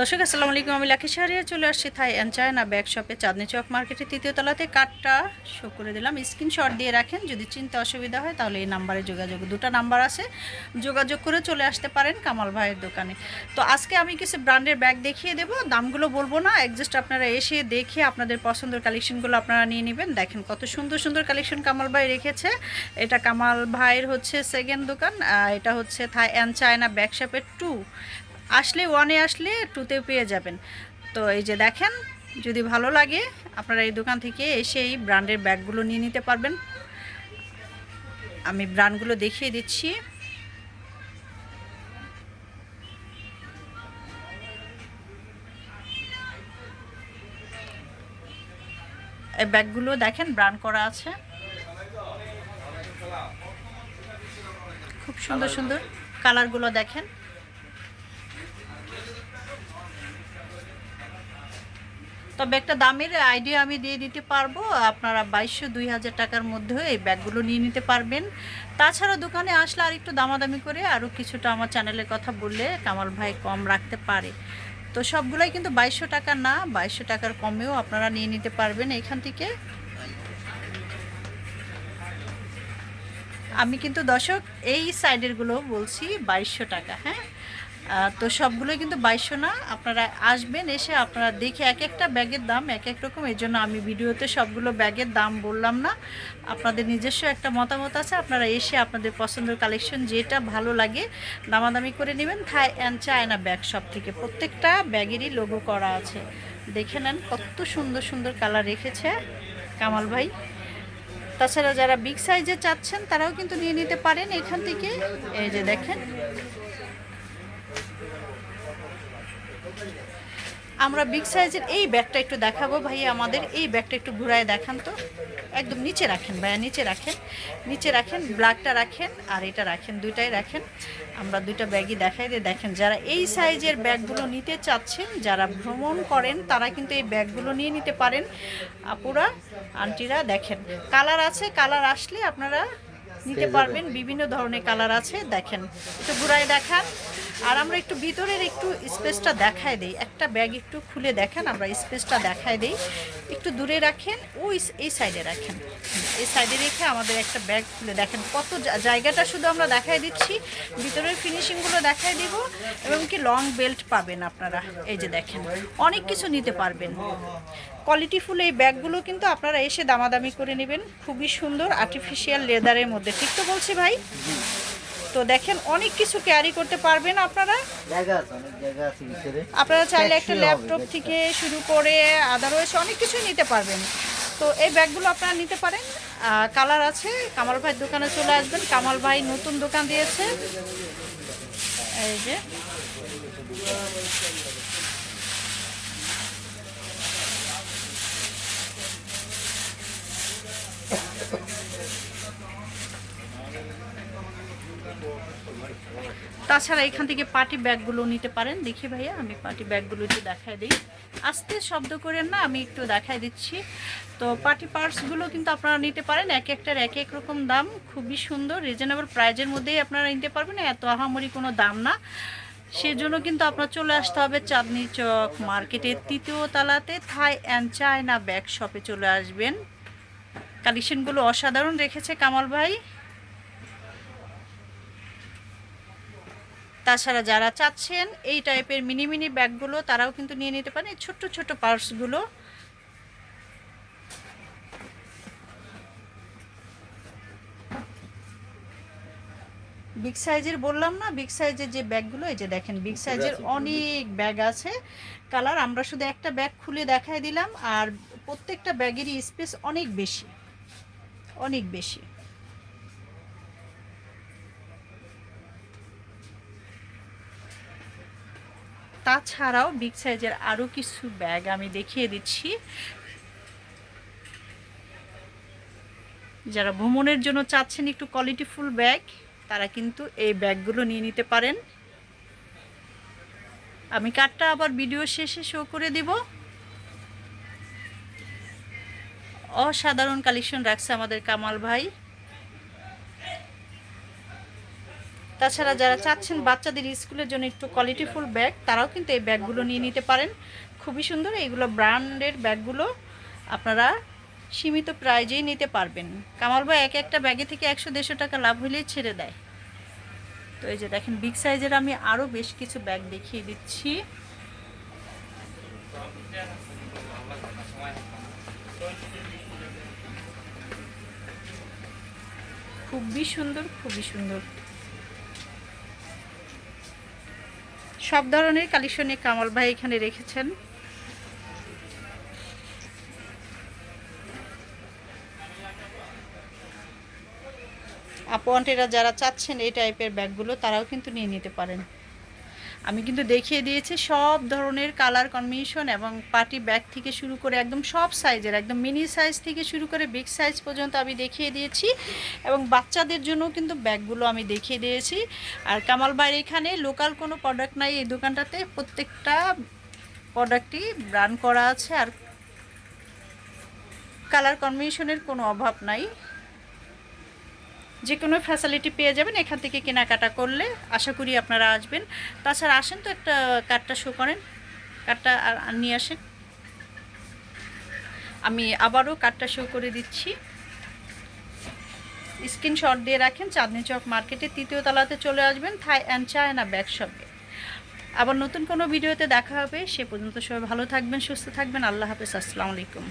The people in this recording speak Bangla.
দর্শক, আসসালামু আলাইকুম, আমি লাকি শাহরিয়া, চলে আসছি থাই অ্যান্ড চায়না ব্যাগ শপে, চাঁদনি চক মার্কেটের তৃতীয় তলাতে। কার্ডটা শো করে দিলাম। স্ক্রিনশট দিয়ে রাখেন, যদি চিনতে অসুবিধা হয় তাহলে এই নাম্বারে যোগাযোগ, দুটো নাম্বার আছে। যোগাযোগ করে চলে আসতে পারেন কামাল ভাইয়ের দোকানে। তো আজকে আমি কিছু ব্র্যান্ডের ব্যাগ দেখিয়ে দেবো। দামগুলো বলব না একজাস্ট আপনারা এসে দেখে আপনাদের পছন্দের কালেকশনগুলো আপনারা নিয়ে নেবেন। দেখেন কত সুন্দর সুন্দর কালেকশন কামাল ভাই রেখেছে। এটা কামাল ভাইয়ের হচ্ছে সেকেন্ড দোকান এটা হচ্ছে থাই অ্যান্ড চায়না ব্যাগ শপের টু আসলে ওয়ানে আসলে টুতে পেয়ে যাবেন। তো এই যে দেখেন, যদি ভালো লাগে, আপনারা এই দোকান থেকে এসে এই ব্র্যান্ডের ব্যাগগুলো নিয়ে নিতে পারবেন। আমি ব্র্যান্ডগুলো দেখিয়ে দিচ্ছি। এই ব্যাগগুলো দেখেন ব্র্যান্ড করা আছে। খুব সুন্দর সুন্দর কালারগুলো দেখেন। তবে একটা দামের আইডিয়া আমি দিয়ে দিতে পারব। আপনারা বাইশশো দুই হাজার টাকার মধ্যে এই ব্যাগগুলো নিয়ে নিতে পারবেন। তাছাড়া দোকানে আসলে আর একটু দামাদামি করে আরও কিছুটা আমার চ্যানেলের কথা বললে কামাল ভাই কম রাখতে পারে। তো সবগুলোই কিন্তু বাইশশো টাকা না, বাইশশো টাকার কমেও আপনারা নিয়ে নিতে পারবেন এখান থেকে। আমি কিন্তু দর্শক এই সাইডেরগুলো বলছি বাইশশো টাকা হ্যাঁ? তো সবগুলোই কিন্তু বাইশশো না। আপনারা আসবেন, এসে আপনারা দেখে এক একটা ব্যাগের দাম এক এক রকম। এই জন্য আমি ভিডিওতে সবগুলো ব্যাগের দাম বললাম না। আপনাদের নিজস্ব একটা মতামত আছে, আপনারা এসে আপনাদের পছন্দের কালেকশন যেটা ভালো লাগে দামাদামি করে নেবেন। থাই অ্যান্ড চায়না ব্যাগ সব থেকে প্রত্যেকটা ব্যাগেরই লোগো করা আছে। দেখে নেন কত সুন্দর সুন্দর কালার রেখেছে কামাল ভাই। তাছাড়া যারা বিগ সাইজে চাচ্ছেন, তারাও কিন্তু নিয়ে নিতে পারেন এখান থেকে। এই যে দেখেন আমরা বিগ সাইজের এই ব্যাগটা একটু দেখাবো। ভাই আমাদের এই ব্যাগটা একটু ঘুরায় দেখান তো। একদম নিচে রাখেন ভাইয়া নিচে রাখেন। নিচে রাখেন ব্ল্যাকটা রাখেন আর এটা রাখেন দুইটাই রাখেন। আমরা দুইটা ব্যাগই দেখাই দিয়ে দেখেন যারা এই সাইজের ব্যাগগুলো নিতে চাচ্ছেন যারা ভ্রমণ করেন তারা কিন্তু এই ব্যাগগুলো নিয়ে নিতে পারেন। আপুরা আন্টিরা দেখেন কালার আছে কালার আসলে আপনারা নিতে পারবেন। বিভিন্ন ধরনের কালার আছে দেখেন। একটু ঘুরায় দেখান। আর আমরা একটু ভিতরের একটু স্পেসটা দেখায় দেই। একটা ব্যাগ একটু খুলে দেখেন, আমরা স্পেসটা দেখায় দেই। একটু দূরে রাখেন, ওই এই সাইডে রাখেন। এই সাইডে রেখে আমাদের একটা ব্যাগ খুলে দেখেন, কত জায়গাটা শুধু আমরা দেখায় দিচ্ছি। ভিতরের ফিনিশিংগুলো দেখায় দিব, এবং কি লং বেল্ট পাবেন আপনারা। এই যে দেখেন, অনেক কিছু নিতে পারবেন। কোয়ালিটিফুল এই ব্যাগগুলো কিন্তু আপনারা এসে দামাদামি করে নেবেন। খুবই সুন্দর আর্টিফিশিয়াল লেদারের মধ্যে। ঠিক তো বলছি ভাই? তো দেখেন অনেক কিছু ক্যারি করতে পারবেন আপনারা। আপনারা চাইলে একটা ল্যাপটপ থেকে শুরু করে আদারওয়াইজ অনেক কিছু নিতে পারবেন। তো এই ব্যাগগুলো আপনারা নিতে পারেন। কালার আছে কামাল ভাই দোকানে চলে আসবেন। কামাল ভাই নতুন দোকান দিয়েছে। এই যে। তাছাড়া এখান থেকে পার্টি ব্যাগগুলো নিতে পারেন। দেখি ভাইয়া, আমি পার্টি ব্যাগগুলো একটু দেখাই দিই। আস্তে শব্দ করেন না, আমি একটু দেখাই দিচ্ছি। তো পার্টি পার্টসগুলো কিন্তু আপনারা নিতে পারেন, এক একটার এক এক রকম দাম। খুবই সুন্দর রিজনেবল প্রাইজের মধ্যেই আপনারা নিতে পারবেন, এত আহামরি কোনো দাম না। সেজন্য কিন্তু আপনার চলে আসতে হবে চাঁদনি চক মার্কেটের তৃতীয় তালাতে, থাই অ্যান্ড চায়না ব্যাগ শপে চলে আসবেন। কালেকশনগুলো অসাধারণ রেখেছে কামাল ভাই। তাছাড়া যারা চাচ্ছেন এই টাইপের মিনি মিনি ব্যাগগুলো তারাও কিন্তু নিয়ে নিতে পারেন। এই ছোট্ট ছোট্ট পার্সগুলো বিগ সাইজের বললাম না বিগ সাইজের যে ব্যাগগুলো এই যে দেখেন বিগ সাইজের অনেক ব্যাগ আছে। কালার আমরা শুধু একটা ব্যাগ খুলে দেখাই দিলাম আর প্রত্যেকটা ব্যাগেরই স্পেস অনেক বেশি। অনেক বেশি। তাছাড়াও বিগ সাইজের আরও কিছু ব্যাগ আমি দেখিয়ে দিচ্ছি। যারা ভ্রমণের জন্য চাচ্ছেন একটু কোয়ালিটিফুল ব্যাগ তারা কিন্তু এই ব্যাগগুলো নিয়ে নিতে পারেন। আমি কার্ডটা আবার ভিডিও শেষে শো করে দিব। অসাধারণ কালেকশন রাখছে আমাদের কামাল ভাই। তাছাড়া যারা চাচ্ছেন বাচ্চাদের স্কুলের জন্য একটু কোয়ালিটিফুল ব্যাগ তারাও কিন্তু এই ব্যাগগুলো নিয়ে নিতে পারেন। খুবই সুন্দর, এইগুলো ব্র্যান্ডের ব্যাগগুলো আপনারা সীমিত প্রাইজেই নিতে পারবেন। কামাল ভাই, এক একটা ব্যাগে থেকে একশো দেড়শো টাকা লাভ হলেই ছেড়ে দেয়। তো এই যে দেখেন বিগ সাইজের আমি আরও বেশ কিছু ব্যাগ দেখিয়ে দিচ্ছি। খুবই সুন্দর খুবই সুন্দর। সব ধরনের কালেকশনে কামাল ভাই এখানে রেখেছেন। আপনারা যারা চাচ্ছেন এই টাইপের ব্যাগগুলো, তারাও কিন্তু নিয়ে নিতে পারেন। আমি কিন্তু দেখিয়ে দিয়েছি সব ধরনের কালার কম্বিনেশন এবং পার্টি ব্যাগ থেকে শুরু করে একদম সব সাইজের একদম মিনি সাইজ থেকে শুরু করে বিগ সাইজ পর্যন্ত আমি দেখিয়ে দিয়েছি এবং বাচ্চাদের জন্য কিন্তু ব্যাগগুলো আমি দেখিয়ে দিয়েছি। আর কামাল বাইরে এখানে লোকাল কোনো প্রোডাক্ট নাই এই দোকানটাতে, প্রত্যেকটা প্রোডাক্টই ব্রান্ড করা আছে আর কালার কম্বিনেশনের কোনো অভাব নাই। যে কোনো ফ্যাসিলিটি পেয়ে যাবেন, এখান থেকে কেনাকাটা করলে আশা করি আপনারা আসবেন। তাছাড়া আসেন তো একটা কার্ডটা শো করেন, কার্ডটা নিয়ে আসেন। আমি আবারও কার্ডটা শো করে দিচ্ছি। স্ক্রিনশট দিয়ে রাখেন, চাঁদনি চক মার্কেটে তৃতীয় তলাতে চলে আসবেন থাই অ্যান্ড চায়না ব্যাগ শপে আবার নতুন কোনো ভিডিওতে দেখা হবে, সে পর্যন্ত সবাই ভালো থাকবেন, সুস্থ থাকবেন, আল্লাহ হাফেজ, আসসালামু আলাইকুম।